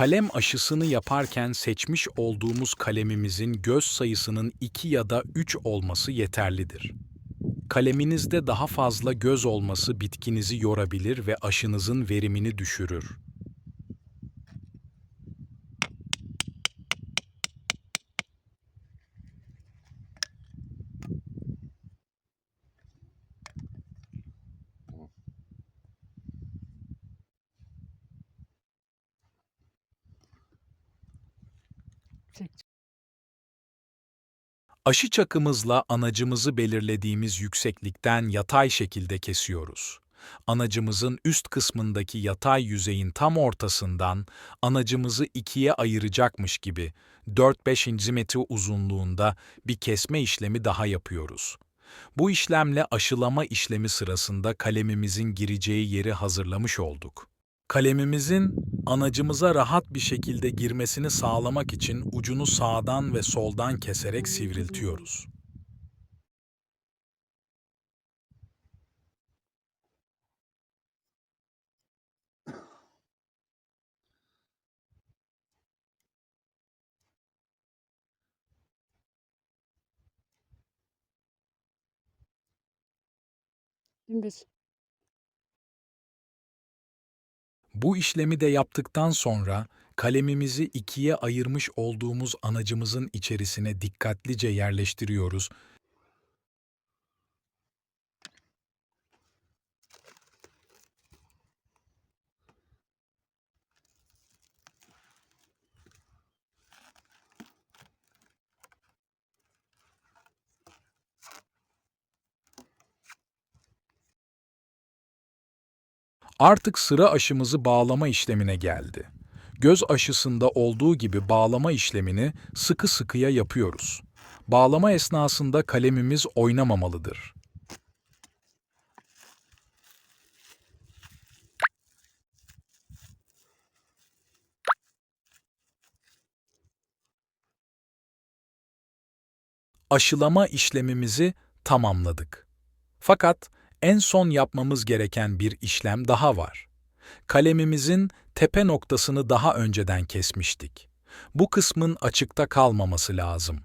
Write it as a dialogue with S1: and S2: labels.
S1: Kalem aşısını yaparken seçmiş olduğumuz kalemimizin göz sayısının 2 ya da 3 olması yeterlidir. Kaleminizde daha fazla göz olması bitkinizi yorabilir ve aşınızın verimini düşürür. Aşı çakımızla anacımızı belirlediğimiz yükseklikten yatay şekilde kesiyoruz. Anacımızın üst kısmındaki yatay yüzeyin tam ortasından anacımızı ikiye ayıracakmış gibi 4-5 cm uzunluğunda bir kesme işlemi daha yapıyoruz. Bu işlemle aşılama işlemi sırasında kalemimizin gireceği yeri hazırlamış olduk. Kalemimizin anacımıza rahat bir şekilde girmesini sağlamak için ucunu sağdan ve soldan keserek sivriltiyoruz.
S2: Dümdüz.
S1: Bu işlemi de yaptıktan sonra kalemimizi ikiye ayırmış olduğumuz anacımızın içerisine dikkatlice yerleştiriyoruz Artık sıra aşımızı bağlama işlemine geldi. Göz aşısında olduğu gibi bağlama işlemini sıkı sıkıya yapıyoruz. Bağlama esnasında kalemimiz oynamamalıdır. Aşılama işlemimizi tamamladık. Fakat en son yapmamız gereken bir işlem daha var. Kalemimizin tepe noktasını daha önceden kesmiştik. Bu kısmın açıkta kalmaması lazım.